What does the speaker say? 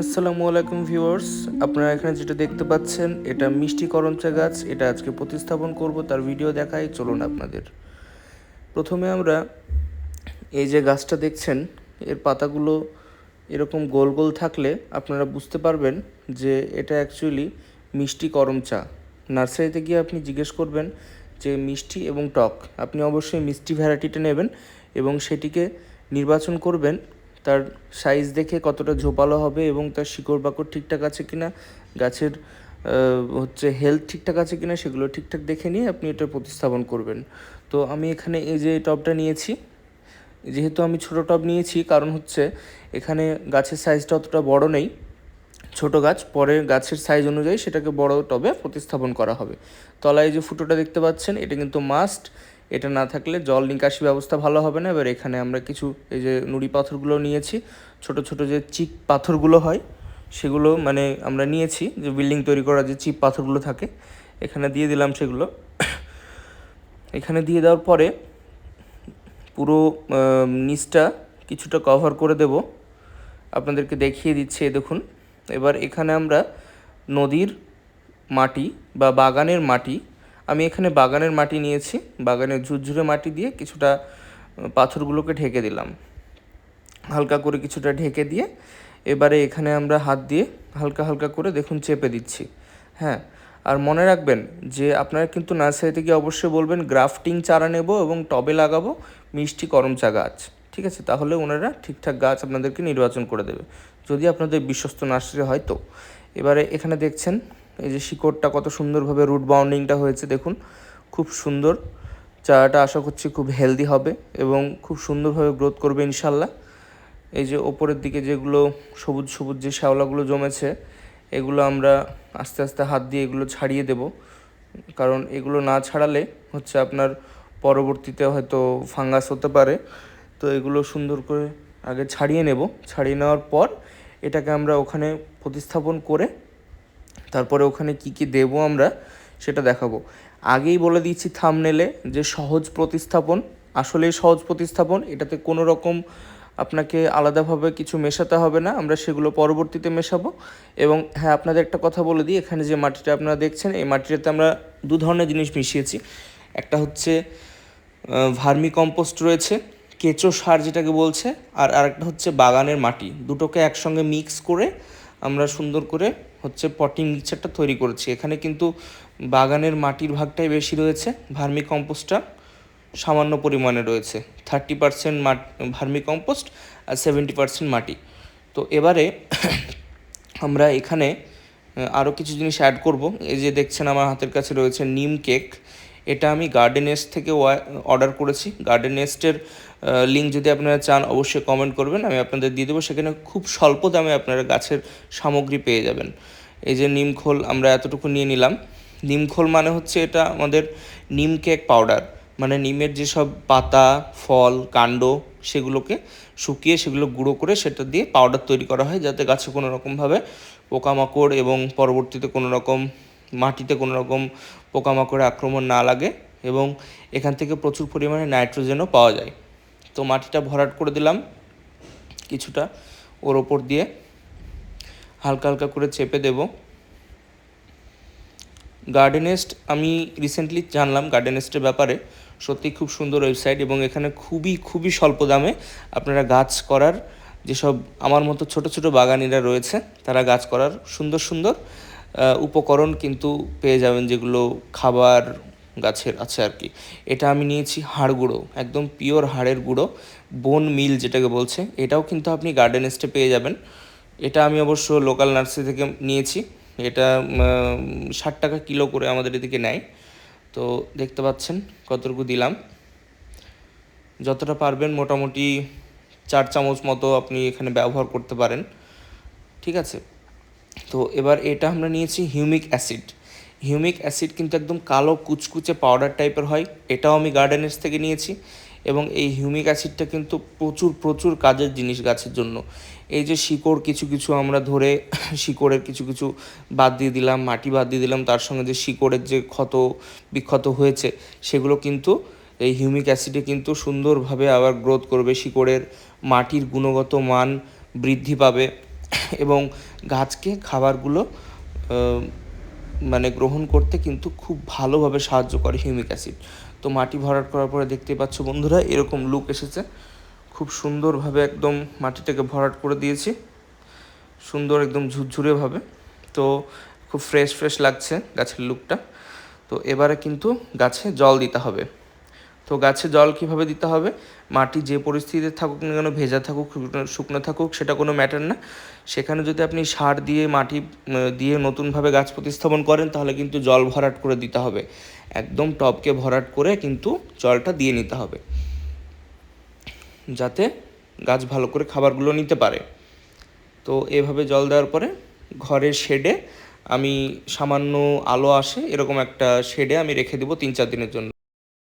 আসসালামু আলাইকুম ভিউয়ার্স। আপনারা এখানে যেটা দেখতে পাচ্ছেন, এটা মিষ্টি করমচা গাছ। এটা আজকে প্রতিস্থাপন করব, তার ভিডিও দেখাই, চলুন আপনাদের। প্রথমে আমরা এই যে গাছটা দেখছেন, এর পাতাগুলো এরকম গোল গোল থাকলে আপনারা বুঝতে পারবেন যে এটা অ্যাকচুয়ালি মিষ্টি করমচা। নার্সারিতে গিয়ে আপনি জিজ্ঞেস করবেন যে মিষ্টি এবং টক, আপনি অবশ্যই মিষ্টি ভ্যারাইটিটা নেবেন এবং সেটিকে নির্বাচন করবেন তার সাইজ দেখে কতটা ঝোপালো হবে এবং তার শিকড় বাকড় ঠিকঠাক আছে কিনা, গাছের হচ্ছে হেলথ ঠিকঠাক আছে কিনা সেগুলো ঠিকঠাক দেখে নিয়ে আপনি এটা প্রতিস্থাপন করবেন। তো আমি এখানে এই যে টবটা নিয়েছি, যেহেতু আমি ছোটো টব নিয়েছি, কারণ হচ্ছে এখানে গাছের সাইজটা অতটা বড় নেই, ছোট গাছ, পরে গাছের সাইজ অনুযায়ী সেটাকে বড় টবে প্রতিস্থাপন করা হবে। তলায় যে ফুটোটা দেখতে পাচ্ছেন, এটা কিন্তু মাস্ট এটা না থাকলে জল নিকাশি ব্যবস্থা ভালো হবে না। এবার এখানে আমরা কিছু এই যে নুড়ি পাথরগুলো নিয়েছি, ছোট ছোট যে চিপ পাথরগুলো হয়, সেগুলো মানে আমরা নিয়েছি, যে বিল্ডিং তৈরি করার যে চিপ পাথরগুলো থাকে, এখানে দিয়ে দিলাম সেগুলো। এখানে দিয়ে দেওয়ার পরে পুরো নিচটা কিছুটা কভার করে দেব। আপনাদেরকে দেখিয়ে দিচ্ছি দেখুন। এবার এখানে আমরা নদীর মাটি বা বাগানের মাটি আমি এখানে বাগানের মাটি নিয়েছি। বাগানের ঝুরঝুরে মাটি দিয়ে কিছুটা পাথরগুলোকে ঢেকে দিলাম। হালকা করে কিছুটা ঢেকে দিয়ে এবারে এখানে আমরা হাত দিয়ে হালকা হালকা করে দেখুন চেপে দিচ্ছি। হ্যাঁ আর মনে রাখবেন যে আপনারা কিন্তু নার্সারিতে গিয়ে অবশ্যই বলবেন, গ্রাফটিং চারা নেব এবং টবে লাগাবো মিষ্টি করমচা গাছ। ঠিক আছে, তাহলে ওনারা ঠিকঠাক গাছ আপনাদেরকে নির্বাচন করে দেবে। যদি আপনাদের বিশ্বস্ত নার্সারি হয় তো। এবারে এখানে দেখছেন এই যে শিকড়টা কত সুন্দরভাবে রুট বাউন্ডিংটা হয়েছে, দেখুন, খুব সুন্দর। চারাটা আশা করছি খুব হেলদি হবে এবং খুব সুন্দরভাবে গ্রোথ করবে ইনশাল্লাহ। এই যে ওপরের দিকে যেগুলো সবুজ সবুজ যে শ্যাওলাগুলো জমেছে, এগুলো আমরা আস্তে আস্তে হাত দিয়ে এগুলো ছাড়িয়ে দেব। কারণ এগুলো না ছাড়ালে হচ্ছে আপনার পরবর্তীতে হয়তো ফাঙ্গাস হতে পারে। তো এগুলো সুন্দর করে আগে ছাড়িয়ে নেব। ছাড়িয়ে নেওয়ার পর এটাকে আমরা ওখানে প্রতিস্থাপন করে তারপরে ওখানে কি কি দেব আমরা সেটা দেখাবো। আগেই বলে দিচ্ছি থামনেলে যে সহজ প্রতিস্থাপন, আসলেই সহজ প্রতিস্থাপন, এটাতে কোনো রকম আপনাকে আলাদাভাবে কিছু মেশাতে হবে না, আমরা সেগুলো পরবর্তীতে মেশাবো। এবং হ্যাঁ আপনাদের একটা কথা বলে দিই, এখানে যে মাটিটা আপনারা দেখছেন, এই মাটিটাতে আমরা দু ধরনের জিনিস মিশিয়েছি। একটা হচ্ছে ভার্মি কম্পোস্ট রয়েছে, কেঁচো সার যেটাকে বলছে, আর আরেকটা হচ্ছে বাগানের মাটি। দুটোকে একসঙ্গে মিক্স করে আমরা সুন্দর করে হচ্ছে পটিং মিক্সারটা তৈরি করেছি। এখানে কিন্তু বাগানের মাটির ভাগটাই বেশি রয়েছে ভার্মি কম্পোস্টটা সামান্য পরিমাণে রয়েছে। থার্টি পার্সেন্ট মাট ভার্মি কম্পোস্ট আর সেভেন্টি পার্সেন্ট মাটি। তো এবারে আমরা এখানে আরও কিছু জিনিস অ্যাড করব। এই যে দেখছেন আমার হাতের কাছে রয়েছে নিম কেক এটা আমি গার্ডেন নেস্ট থেকে অর্ডার করেছি। গার্ডেন নেস্টের লিঙ্ক যদি আপনারা চান, অবশ্যই কমেন্ট করবেন। আমি আপনাদের দিয়ে দেবো। সেখানে খুব স্বল্প দামে আপনারা গাছের সামগ্রী পেয়ে যাবেন। এই যে নিম খোল আমরা এতটুকু নিয়ে নিলাম। নিম খোল মানে হচ্ছে এটা আমাদের নিম কেক পাউডার মানে নিমের যেসব পাতা, ফল, কাণ্ড, সেগুলোকে শুকিয়ে সেগুলো গুঁড়ো করে সেটা দিয়ে পাউডার তৈরি করা হয়। যাতে গাছে কোনো রকমভাবে পোকামাকড় এবং পরবর্তীতে কোনো রকম মাটিতে কোনো রকম পোকামাকড়ের আক্রমণ না লাগে এবং এখান থেকে প্রচুর পরিমাণে নাইট্রোজেনও পাওয়া যায়। তো মাটিটা ভরাট করে দিলাম কিছুটা ওর ওপর দিয়ে। হালকা হালকা করে চেপে দেবো। গার্ডেনেস্ট আমি রিসেন্টলি জানলাম গার্ডেনেস্টের ব্যাপারে। সত্যি খুব সুন্দর ওয়েবসাইট এবং এখানে খুবই খুবই স্বল্প দামে আপনারা গাছ করার যেসব আমার মতো ছোট ছোট বাগানিরা রয়েছে, তারা গাছ করার সুন্দর সুন্দর উপকরণ কিন্তু পেয়ে যাবেন যেগুলো খাবার গাছের আছে আর কি। এটা আমি নিয়েছি হাড় গুঁড়ো, একদম পিওর হাড়ের গুঁড়ো বোন মিল যেটাকে বলছে। এটাও কিন্তু আপনি গার্ডেনেস্টে পেয়ে যাবেন। এটা আমি অবশ্য লোকাল নার্সারি থেকে নিয়েছি। এটা ষাট টাকা কিলো করে আমাদের এদিকে নেয়। তো দেখতে পাচ্ছেন কতটুকু দিলাম। যতটা পারবেন মোটামুটি চার চামচ মতো আপনি এখানে ব্যবহার করতে পারেন। ঠিক আছে? তো এবার এটা আমরা নিয়েছি হিউমিক অ্যাসিড। হিউমিক অ্যাসিড কিন্তু একদম কালো কুচকুচে পাউডার টাইপের হয়, এটাও আমি গার্ডেনেস থেকে নিয়েছি এবং এই হিউমিক অ্যাসিডটা কিন্তু প্রচুর প্রচুর কাজের জিনিস গাছের জন্য। এই যে শিকড় কিছু কিছু আমরা ধরে শিকড়ের কিছু কিছু বাদ দিয়ে দিলাম, মাটি বাদ দিয়ে দিলাম, তার সঙ্গে যে শিকড়ের যে ক্ষত, বিক্ষত হয়েছে, সেগুলো কিন্তু এই হিউমিক অ্যাসিডে কিন্তু সুন্দরভাবে আবার গ্রোথ করবে। শিকড়ের মাটির গুণগত মান বৃদ্ধি পাবে। এবং গাছকে, খাবারগুলো মানে গ্রহণ করতে কিন্তু খুব ভালোভাবে সাহায্য করে হিউমিক অ্যাসিড। তো মাটি ভরাট করার পরে দেখতে পাচ্ছ বন্ধুরা, এরকম লুক এসেছে। খুব সুন্দরভাবে একদম মাটিটাকে ভরাট করে দিয়েছি। সুন্দর একদম ঝুরঝুরেভাবে তো খুব ফ্রেশ ফ্রেশ লাগছে গাছের লুকটা। তো এবারে কিন্তু গাছে জল দিতে হবে। তো গাছে জল কীভাবে দিতে হবে? মাটি যে পরিস্থিতিতে থাকুক না কেন, ভেজা থাকুক, শুকনো- থাকুক, সেটা কোনো ম্যাটার না। সেখানে যদি আপনি সার দিয়ে মাটি দিয়ে নতুনভাবে গাছ প্রতিস্থাপন করেন, তাহলে কিন্তু জল ভরাট করে দিতে হবে। একদম টবকে ভরাট করে কিন্তু জলটা দিয়ে নিতে হবে। যাতে গাছ ভালো করে খাবারগুলো নিতে পারে। তো এভাবে জল দেওয়ার পরে ঘরের শেডে আমি সামান্য আলো আসে, এরকম একটা শেডে আমি রেখে দেবো তিন চার দিনের জন্য।